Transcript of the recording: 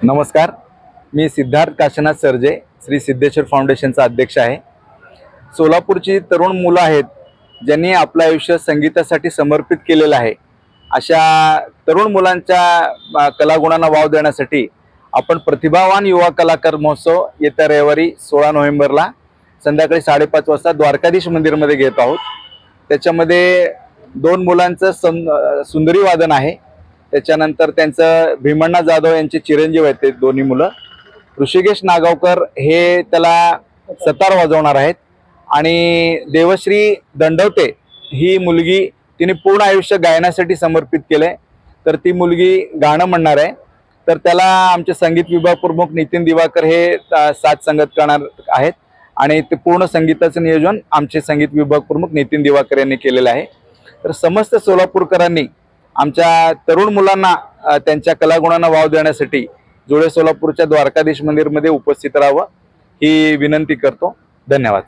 नमस्कार. मी सिद्धार्थ काशीनाथ सरजे श्री सिद्धेश्वर फाउंडेशनचा अध्यक्ष आहे. सोलापूरची तरुण मुलं आहेत ज्यांनी आपलं आयुष्य संगीतासाठी समर्पित केलेलं आहे. अशा तरुण मुलांच्या कलागुणांना वाव देण्यासाठी आपण प्रतिभावान युवा कलाकार महोत्सव येत्या रविवारी सोळा नोव्हेंबरला संध्याकाळी साडेपाच वाजता द्वारकाधीश मंदिरमध्ये घेत आहोत. त्याच्यामध्ये दोन मुलांचं सं सुंदरी वादन आहे. त्याच्यानंतर त्यांचं भीमण्णा जाधव यांचे चिरंजीव आहेत ते दोन्ही मुलं. ऋषिकेश नागावकर हे त्याला सतार वाजवणार आहेत. आणि देवश्री दंडवते ही मुलगी तिने पूर्ण आयुष्य गायनासाठी समर्पित केलंय. तर ती मुलगी गाणं म्हणणार आहे. तर त्याला आमचे संगीत विभाग प्रमुख नितीन दिवाकर हे सात साथ संगत करणार आहेत. आणि ते पूर्ण संगीताचं नियोजन आमचे संगीत विभाग प्रमुख नितीन दिवाकर यांनी केलेलं आहे. तर समस्त सोलापूरकरांनी आमच्या तरुण मुलांना त्यांच्या कलागुणांना वाव देण्यासाठी जुळे सोलापूरच्या द्वारकाधीश मंदिरमध्ये उपस्थित राहावं ही विनंती करतो. धन्यवाद.